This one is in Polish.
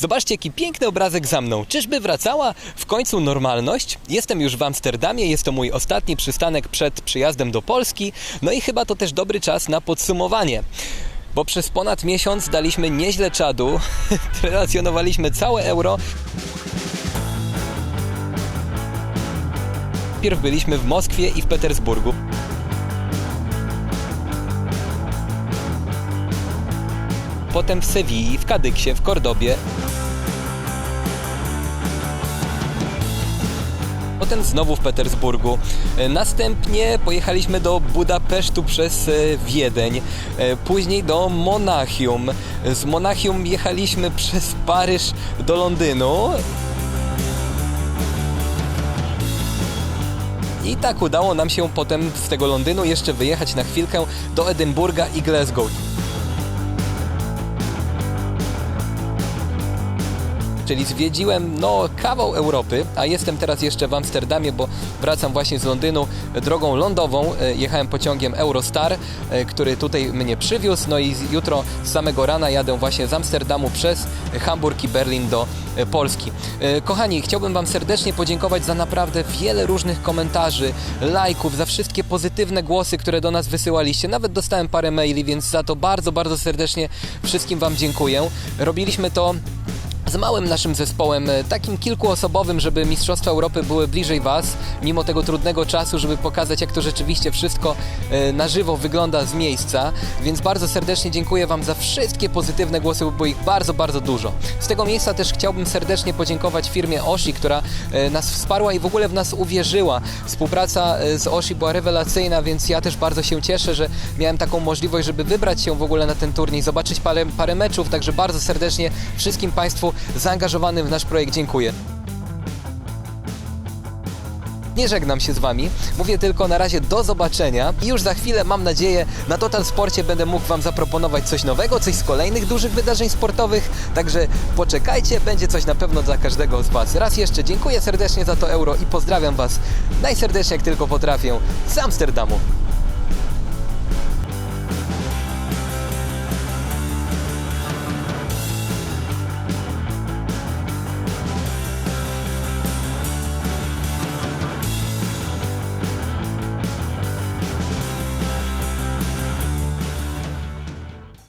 Zobaczcie, jaki piękny obrazek za mną. Czyżby wracała w końcu normalność? Jestem już w Amsterdamie, jest to mój ostatni przystanek przed przyjazdem do Polski, no i chyba to też dobry czas na podsumowanie. Bo przez ponad miesiąc daliśmy nieźle czadu, relacjonowaliśmy całe euro. Najpierw byliśmy w Moskwie i w Petersburgu. Potem w Sewilli, w Kadyksie, w Kordobie. Potem znowu w Petersburgu. E, Następnie pojechaliśmy do Budapesztu przez e, Wiedeń, e, później do Monachium. Z Monachium jechaliśmy przez Paryż do Londynu. I tak udało nam się potem z tego Londynu jeszcze wyjechać na chwilkę do Edynburga i Glasgow. Czyli zwiedziłem no kawał Europy, a jestem teraz jeszcze w Amsterdamie, bo wracam właśnie z Londynu drogą lądową. E, Jechałem pociągiem Eurostar, e, który tutaj mnie przywiózł, no i jutro z samego rana jadę właśnie z Amsterdamu przez Hamburg i Berlin do e, Polski. Kochani, chciałbym Wam serdecznie podziękować za naprawdę wiele różnych komentarzy, lajków, za wszystkie pozytywne głosy, które do nas wysyłaliście. Nawet dostałem parę maili, więc za to bardzo, bardzo serdecznie wszystkim Wam dziękuję. Robiliśmy to z małym naszym zespołem, e, takim kilkuosobowym, żeby Mistrzostwa Europy były bliżej Was, mimo tego trudnego czasu, żeby pokazać, jak to rzeczywiście wszystko e, na żywo wygląda z miejsca. Więc bardzo serdecznie dziękuję Wam za wszystkie pozytywne głosy, bo było ich bardzo, bardzo dużo. Z tego miejsca też chciałbym serdecznie podziękować firmie Oshi, która e, nas wsparła i w ogóle w nas uwierzyła. Współpraca z Oshi była rewelacyjna, więc ja też bardzo się cieszę, że miałem taką możliwość, żeby wybrać się w ogóle na ten turniej, zobaczyć parę, parę meczów, także bardzo serdecznie wszystkim Państwu zaangażowanym w nasz projekt dziękuję. Nie żegnam się z Wami, mówię tylko na razie do zobaczenia i już za chwilę, mam nadzieję, na Total Sporcie będę mógł Wam zaproponować coś nowego, coś z kolejnych dużych wydarzeń sportowych, także poczekajcie, będzie coś na pewno dla każdego z Was. Raz jeszcze dziękuję serdecznie za to euro i pozdrawiam Was najserdeczniej jak tylko potrafię z Amsterdamu.